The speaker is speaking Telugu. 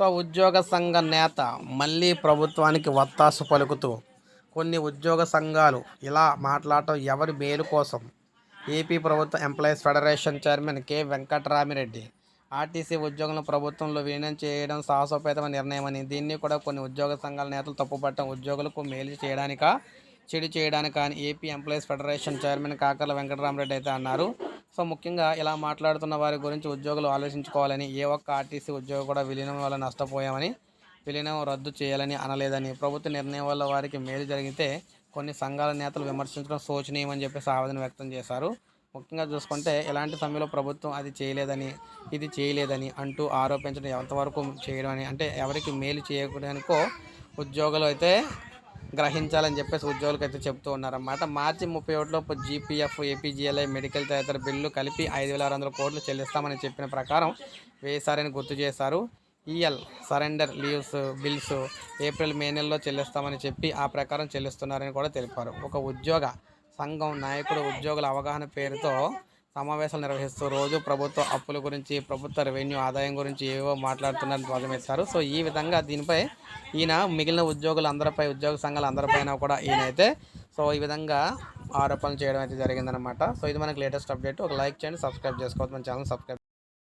సో ఉద్యోగ సంఘ నేత మళ్ళీ ప్రభుత్వానికి వత్తాసు పలుకుతూ కొన్ని ఉద్యోగ సంఘాలు ఇలా మాట్లాడటం ఎవరి మేలు కోసం? ఏపీ ప్రభుత్వ employees federation chairman K. Venkatarami Reddy RTC ఉద్యోగులను ప్రభుత్వంలో విలీనం చేయడం సాహసోపేతమైన నిర్ణయమని దీన్ని కూడా కొన్ని ఉద్యోగ సంఘాల నేతలు తప్పుపట్టడం ఉద్యోగులకు మేలు చేయడానికా చెడు చేయడానికా అని AP employees federation chairman Kakarla Venkatarama Reddy అయితే అన్నారు. సో ముఖ్యంగా ఇలా మాట్లాడుతున్న వారి గురించి ఉద్యోగులు ఆలోచించుకోవాలని ఏ ఒక్క ఆర్టీసీ ఉద్యోగి కూడా విలీనం వల్ల నష్టపోయామని విలీనం రద్దు చేయాలని అనలేదని ప్రభుత్వ నిర్ణయం వల్ల వారికి మేలు జరిగితే కొన్ని సంఘాల నేతలు విమర్శించడం శోచనీయమని చెప్పేసి ఆవేదన వ్యక్తం చేశారు. ముఖ్యంగా చూసుకుంటే ఇలాంటి సమయంలో ప్రభుత్వం అది చేయలేదని ఇది చేయలేదని అంటూ ఆరోపించడం ఎంతవరకు చేయడం అని అంటే ఎవరికి మేలు చేయకూడదనుకో ఉద్యోగులు అయితే గ్రహించాలని చెప్పేసి ఉద్యోగులకు అయితే చెప్తూ ఉన్నారన్నమాట. మార్చి ముప్పై ఒకటిలోపు జీపీఎఫ్ ఏపీజీఎల్ఐ మెడికల్ తదితర బిల్లు కలిపి ఐదు వేల ఆరు వందల కోట్లు చెల్లిస్తామని చెప్పిన ప్రకారం వేశారని గుర్తు చేశారు. EL surrender leaves bills April May నెలలో చెల్లిస్తామని చెప్పి ఆ ప్రకారం చెల్లిస్తున్నారని కూడా తెలిపారు. ఒక ఉద్యోగ సంఘం నాయకుడు ఉద్యోగుల అవగాహన పేరుతో సమావేశాలు నిర్వహిస్తూ రోజు ప్రభుత్వ అప్పుల గురించి ప్రభుత్వ రెవెన్యూ ఆదాయం గురించి ఏవో మాట్లాడుతున్నారని ధ్వజమెత్తారు సో ఈ విధంగా దీనిపై ఈయన మిగిలిన ఉద్యోగులు అందరిపై ఉద్యోగ సంఘాలు అందరిపైన కూడా ఈయన అయితే సో ఈ విధంగా ఆరోపణలు చేయడం అయితే జరిగిందనమాట సో ఇది మనకి లేటెస్ట్ అప్డేట్. ఒక లైక్ చేయండి సబ్స్క్రైబ్ చేసుకోవద్దు. మన ఛానల్ సబ్స్క్రైబ్